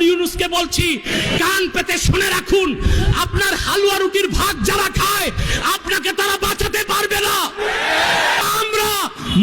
Doctor ইউনুসকে বলছি, কান পেতে শুনে রাখুন, আপনার হালুয়া রুটির ভাগ যারা খায়, আপনাকে তারা বাঁচাতে পারবে না। আমরা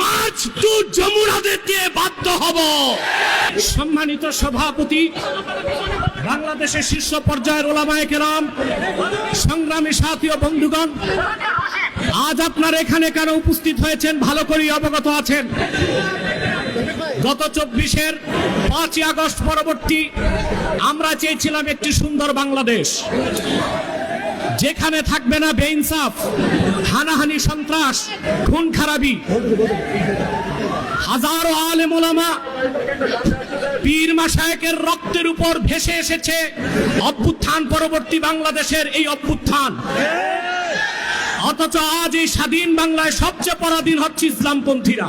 মার্চ টু যমুনাদের দিয়ে বাধ্য হব। সম্মানিত সভাপতি, বাংলাদেশের শীর্ষ পর্যায়ের ওলামায়ে কেরাম, সংগ্রামী সাথী ও বন্ধুগণ, আজ আপনার এখানে কেন উপস্থিত হয়েছেন? ভালো করেই অবগত আছেন। গত চব্বিশের পাঁচই আগস্ট পরবর্তী আমরা চেয়েছিলাম একটি সুন্দর বাংলাদেশ। যেখানে থাকবে না বেইনসাফ, হানাহানি, সন্ত্রাস, খুন খারাপি। হাজারো আলেম ওলামা পীর মাসায়েকের রক্তের উপর ভেসে এসেছে অভ্যুত্থান পরবর্তী বাংলাদেশের এই অভ্যুত্থান। অথচ আজ এই স্বাধীন বাংলায় সবচেয়ে পরাধীন হচ্ছে ইসলামপন্থীরা।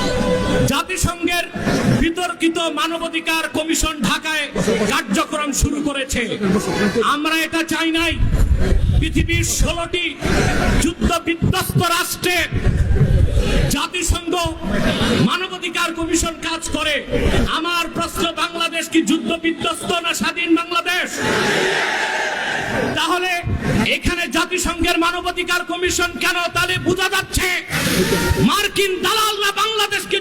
জাতিসংঘের বিতর্কিত মানবাধিকার কমিশন ঢাকায় কার্যক্রম শুরু করেছে। আমরা এটা চাই নাই। পৃথিবীর ষোলোটি যুদ্ধ বিধ্বস্ত রাষ্ট্রে জাতিসংঘ মানবাধিকার কমিশন কাজ করে। আমার প্রশ্ন, বাংলাদেশ কি যুদ্ধ বিধ্বস্ত না স্বাধীন বাংলাদেশ? তাহলে এখানে জাতিসংঘের মানবাধিকার কমিশন কেন তাহলে বোঝা যাচ্ছে মার্কিন দালালরা বাংলাদেশকে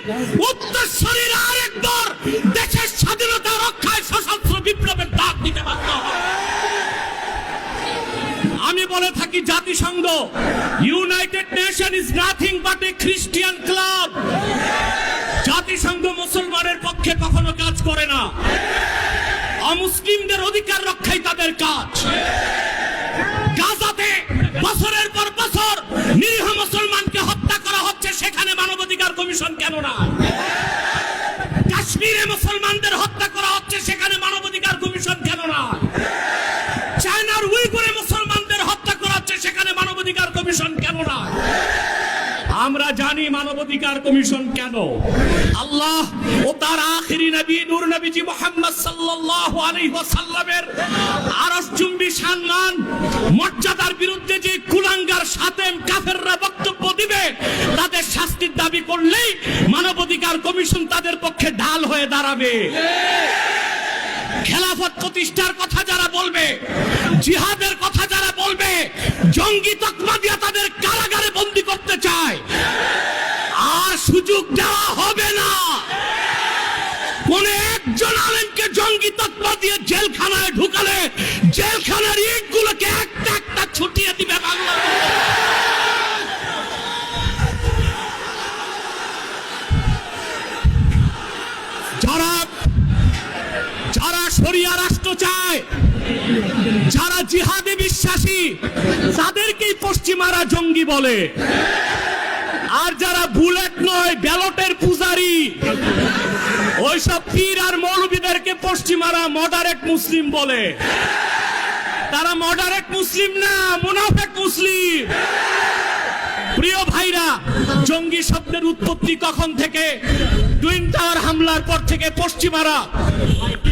ইয়ামানির উত্তরসূরির আরেকবার দেশের স্বাধীনতা রক্ষায় সশস্ত্র বিপ্লবের ডাক দিতে বাধ্য আমি বলে থাকি, জাতিসংঘ United Nation is nothing but a Christian club জাতিসংঘ মুসলমানের পক্ষে কখনো কাজ করে না। অমুসলিমদের অধিকার রক্ষাই তাদের কাজ। গাজাতে বছরের পর বছর নিরীহ হচ্ছে সেখানে মানবাধিকার কমিশন কেন না কাশ্মীরে মুসলমানদের হত্যা করা হচ্ছে, সেখানে মানবাধিকার কমিশন কেন না চায়নার উইগুরে মুসলমানদের হত্যা করা হচ্ছে, সেখানে মানবাধিকার কমিশন কেন না আমরা জানি মানবাধিকার কমিশন কেন। আল্লাহ ও তার আখিরি নবী, নূর নবীজি মোহাম্মদ সাল্লাল্লাহু আলাইহি ওয়াসাল্লামের আরশ চুম্বি সম্মান মর্যাদার বিরুদ্ধে যে কুলাঙ্গার সাথে কাফেররা বক্তব্য দিবে তাদের শাস্তির দাবি করলেই কমিশন তাদের পক্ষে ঢাল হয়ে দাঁড়াবে। খেলাফত প্রতিষ্ঠার কথা যারা বলবে, জিহাদের কথা যারা বলবে, জঙ্গি তাদের কারাগারে বন্দি করতে চায়। আর সুযোগ দেওয়া হবে না। কোন একজন আলেমকে জঙ্গি তকমা দিয়ে জেলখানায় ঢুকালে জেলখানার ইট গুলোকে একটা একটা ছুটিয়ে দিবে বাংলা যারা যারা শরিয়া রাষ্ট্র চায়। যারা জিহাদে বিশ্বাসী তাদেরকেই পশ্চিমারা জঙ্গি বলে। আর যারা বুলেট নয়, ব্যালটের পূজারি, ওইসব পীর আর মৌলবীদেরকে পশ্চিমারা মডারেট মুসলিম বলে। তারা মডারেট মুসলিম না, মুনাফেক মুসলিম। প্রিয় ভাইরা জঙ্গি শব্দের উৎপত্তি কখন থেকে? টুইন টাওয়ার হামলার পর থেকে পশ্চিমারা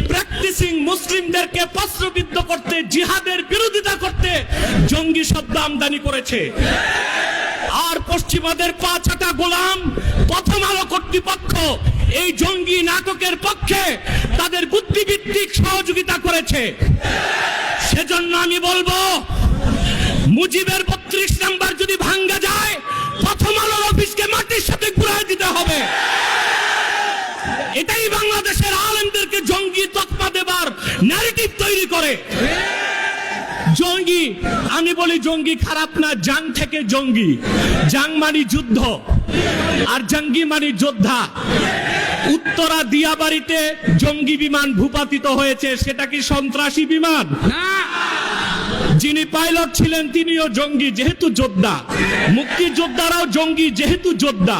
প্র্যাকটিসিং মুসলিমদেরকে প্রশ্নবিদ্ধ করতে, জিহাদের বিরোধিতা করতে জঙ্গি শব্দ আমদানি করেছে। আর পশ্চিমাদের পাঁচাটা গোলাম, প্রথম আলো কর্তৃপক্ষ এই জঙ্গি নাটকের পক্ষে তাদের বুদ্ধিভিত্তিক সহযোগিতা করেছে। সেজন্য আমি বলব, মুজিবের বত্রিশ নাম্বার হবে। এটাই বাংলাদেশের আলেমদেরকে জঙ্গি তকমা দেবার ন্যারেটিভ তৈরি করে। জঙ্গি আমি বলি জঙ্গি খারাপ না জাং থেকে জঙ্গি। জাং মানি যুদ্ধ আর জঙ্গি মানি যোদ্ধা। উত্তরা দিয়াবাড়িতে জঙ্গি বিমান ভূপাতিত হয়েছে সেটা কি সন্ত্রাসী বিমান? যিনি পাইলট ছিলেন তিনিও জঙ্গি যেহেতু যোদ্ধা। মুক্তিযোদ্ধারাও জঙ্গি যেহেতু যোদ্ধা।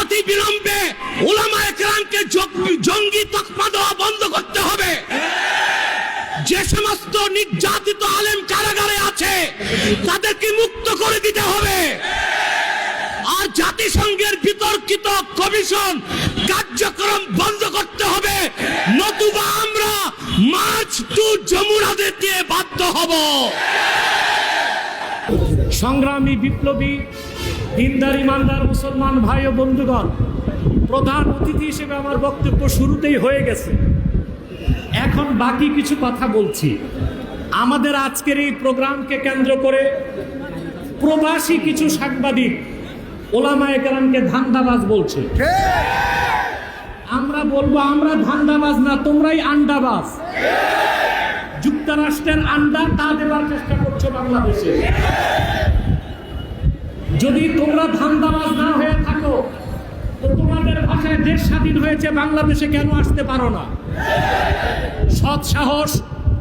অনতি বিলম্বে ওলামা একরামকে জঙ্গি তকমা দেওয়া বন্ধ করতে হবে। যে সমস্ত নির্যাতিত আলেম কারাগারে আছে, তাদেরকে মুক্ত করে দিতে হবে। আর জাতিসংঘের বিতর্কিত কমিশন কার্যক্রম বন্ধ করতে হবে। নতুবা আমরা মাছ টু যমুনাদের দিয়ে বাধ্য হব। সংগ্রামী বিপ্লবী দিনদার, ইমানদার মুসলমান ভাই ও বন্ধুগণ, প্রধান অতিথি হিসেবে আমার বক্তব্য শুরুতেই হয়ে গেছে। এখন বাকি কিছু কথা বলছি। আমাদের আজকের এই প্রোগ্রামকে কেন্দ্র করে প্রবাসী কিছু সাংবাদিক ওলামা একরামকে ধান্দাবাজ বলছে। আমরা বলব, আমরা ধান্দাবাজ না, তোমরাই আন্ডাবাজ। যুক্তরাষ্ট্রের আন্ডা তা দেওয়ার চেষ্টা করছ বাংলাদেশে। যদি তোমরা ধান্দাবাজ না হয়ে থাকো, তো তোমাদের ভাষায় দেশ স্বাধীন হয়েছে, বাংলাদেশে কেন আসতে পারো না? সৎ সাহস,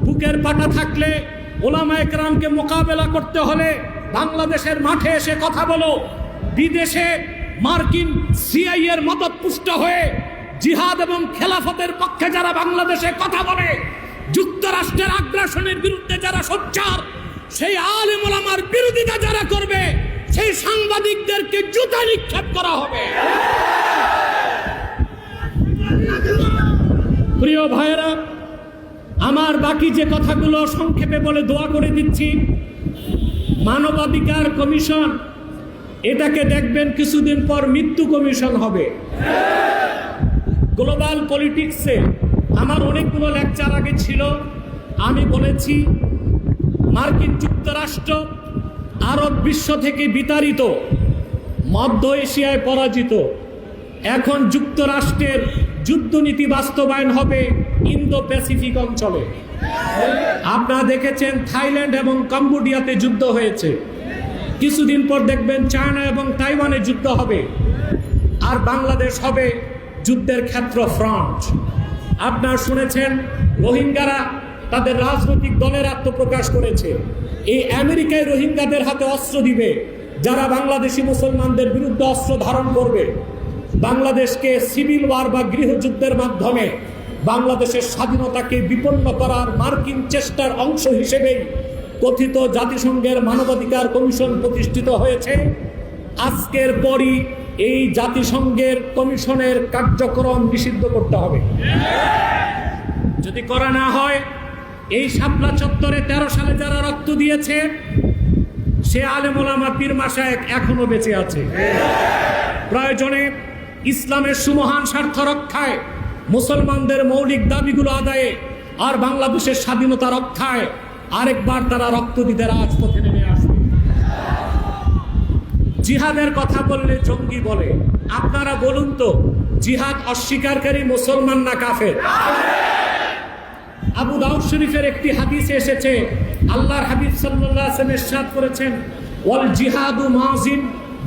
বুকের পাটা থাকলে ওলামা একরামকে মোকাবেলা করতে হলে বাংলাদেশের মাঠে এসে কথা বলো। বিদেশে মার্কিন সিআই এর মদত পুষ্ট হয়ে জিহাদ এবং খেলাফতের পক্ষে যারা বাংলাদেশে কথা বলে, যুক্তরাষ্ট্রের আগ্রাসনের বিরুদ্ধে যারা সোচ্চার, সেই আলেম বিরোধিতা যারা করবে সেই সাংবাদিকদেরকে জুতা নিক্ষেপ করা হবে। প্রিয় ভাইয়েরা, আমার বাকি যে কথাগুলো সংক্ষেপে বলে দোয়া করে দিচ্ছি, মানবাধিকার কমিশন, এটাকে দেখবেন কিছুদিন পর মৃত্যু কমিশন হবে। গ্লোবাল পলিটিক্সে আমার অনেকগুলো লেকচার আগে ছিল, আমি বলেছি, মার্কিন যুক্তরাষ্ট্র আরব বিশ্ব থেকে বিতাড়িত, মধ্য এশিয়ায় পরাজিত। এখন যুক্তরাষ্ট্রের যুদ্ধনীতি বাস্তবায়ন হবে ইন্দো প্যাসিফিক অঞ্চলে। আপনারা দেখেছেন থাইল্যান্ড এবং কম্বোডিয়াতে যুদ্ধ হয়েছে। কিছুদিন পর দেখবেন চায়না এবং তাইওয়ানে যুদ্ধ হবে। আর বাংলাদেশ হবে যুদ্ধের ক্ষেত্র ফ্রন্ট। আপনারা শুনেছেন, রোহিঙ্গারা তাদের রাজনৈতিক দলের আত্মপ্রকাশ করেছে। এই আমেরিকায় রোহিঙ্গাদের হাতে অস্ত্র দিবে, যারা বাংলাদেশি মুসলমানদের বিরুদ্ধে অস্ত্র ধারণ করবে। বাংলাদেশকে সিভিল ওয়ার বা গৃহযুদ্ধের মাধ্যমে বাংলাদেশের স্বাধীনতাকে বিপন্ন করার মার্কিন চেষ্টার অংশ হিসেবেই কথিত জাতিসংঘের মানবাধিকার কমিশন প্রতিষ্ঠিত হয়েছে। আজকের পরই এই জাতিসংঘের কমিশনের কার্যক্রম নিষিদ্ধ করতে হবে। যদি করা না হয় এই শাপলা চত্বরে তেরো সালে যারা রক্ত দিয়েছে, সে আলেমোলামা পীর মাসায়েক এখনও বেঁচে আছে। প্রয়োজনে ইসলামের সুমহান স্বার্থ রক্ষায়, মুসলমানদের মৌলিক দাবিগুলো আদায়ে আর বাংলাদেশের স্বাধীনতা রক্ষায় আরেকবার তারা রক্ত দিতে রাজপথে নেমে আসবে। জিহাদের কথা বললে জঙ্গি বলে, আপনারা বলুন তো, জিহাদ অস্বীকারী মুসলমান না কাফের? আবু দাউদ শরীফের একটি হাদিসে এসেছে, আল্লাহর হাবিব সাল্লাল্লাহু আলাইহি ওয়াসাল্লাম ইরশাদ করেছেন, ওয়াল জিহাদু মাযিন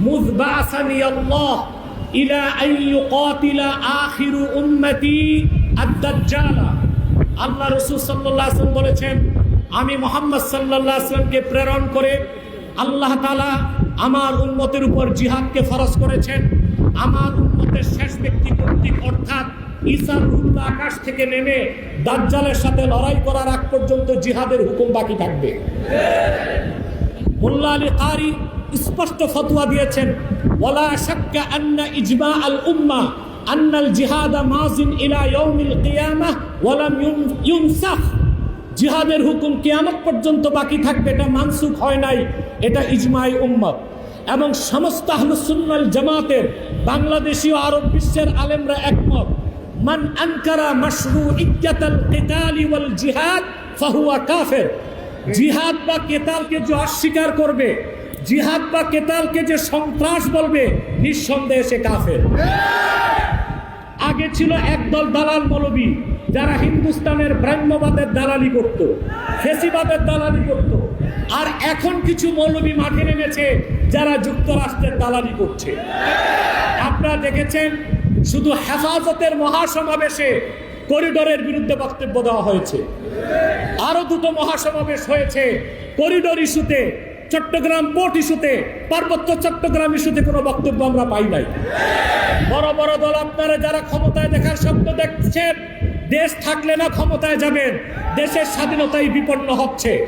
মুয বাআসানি আল্লাহ ইলা আন ইউকাতিলা আখিরু উম্মতি আদ-দাজ্জাল। আল্লাহ রাসূল সাল্লাল্লাহু আলাইহি বলেছেন, আমি মুহাম্মদ সাল্লাল্লাহু আলাইহি প্রেরণ করে আল্লাহ তাআলা আমার উম্মতের উপর জিহাদকে ফরজ করেছেন। আমার উম্মতের শেষ ঈসা রুহুল্লাহ আকাশ থেকে নেমে দাজ্জালের সাথে লড়াই করার আগ পর্যন্ত জিহাদের হুকুম বাকি থাকবে। মোল্লা আলী কারি স্পষ্ট ফতোয়া দিয়েছেন, ওয়ালা শাক্কা আন্না ইজমা আল উম্মা আন্নাল জিহাদা মাজিন ইলা ইয়াউমিল কিয়ামাহ ওয়া লাম ইউনসাখ জিহাদের হুকুম কিয়ামত পর্যন্ত বাকি থাকবে, এটা মানসুখ হয় নাই, এটা ইজমাই উম্মত। এবং সমস্ত আহলুসুন্নাল জামাতের বাংলাদেশি ও আরব বিশ্বের আলেমরা একমত মান আনকারা মাশরু ইজ্জাতাল কিতালি ওয়াল জিহাদ, ফাহুয়া কাফের। জিহাদ বা কেতালকে যে অস্বীকার করবে, জিহাদ বা কেতালকে যে সন্ত্রাস বলবে, নিঃসন্দেহে সে কাফের। আগে ছিল একদল দালাল মৌলবী, যারা হিন্দুস্তানের ব্রাহ্মবাদের দালালি করত, ফেসিবাদের দালালি করত। আর এখন কিছু মৌলবী মাঠে নেমেছে, যারা যুক্তরাষ্ট্রের দালালি করছে। আপনারা দেখেছেন শুধু হেফাজতের মহাসমাবেশে করিডোরের বিরুদ্ধে বক্তব্য দেওয়া হয়েছে। আরও দুটো মহাসমাবেশ হয়েছে। করিডোর ইস্যুতে, চট্টগ্রাম পোর্ট ইস্যুতে, পার্বত্য চট্টগ্রাম ইস্যুতে কোনো বক্তব্য আমরা পাই নাই। বড় বড় দল আপনারা যারা ক্ষমতায় দেখার স্বপ্ন দেখছেন, দেশ থাকলে না ক্ষমতায় যাবেন, দেশের স্বাধীনতাই বিপন্ন হচ্ছে।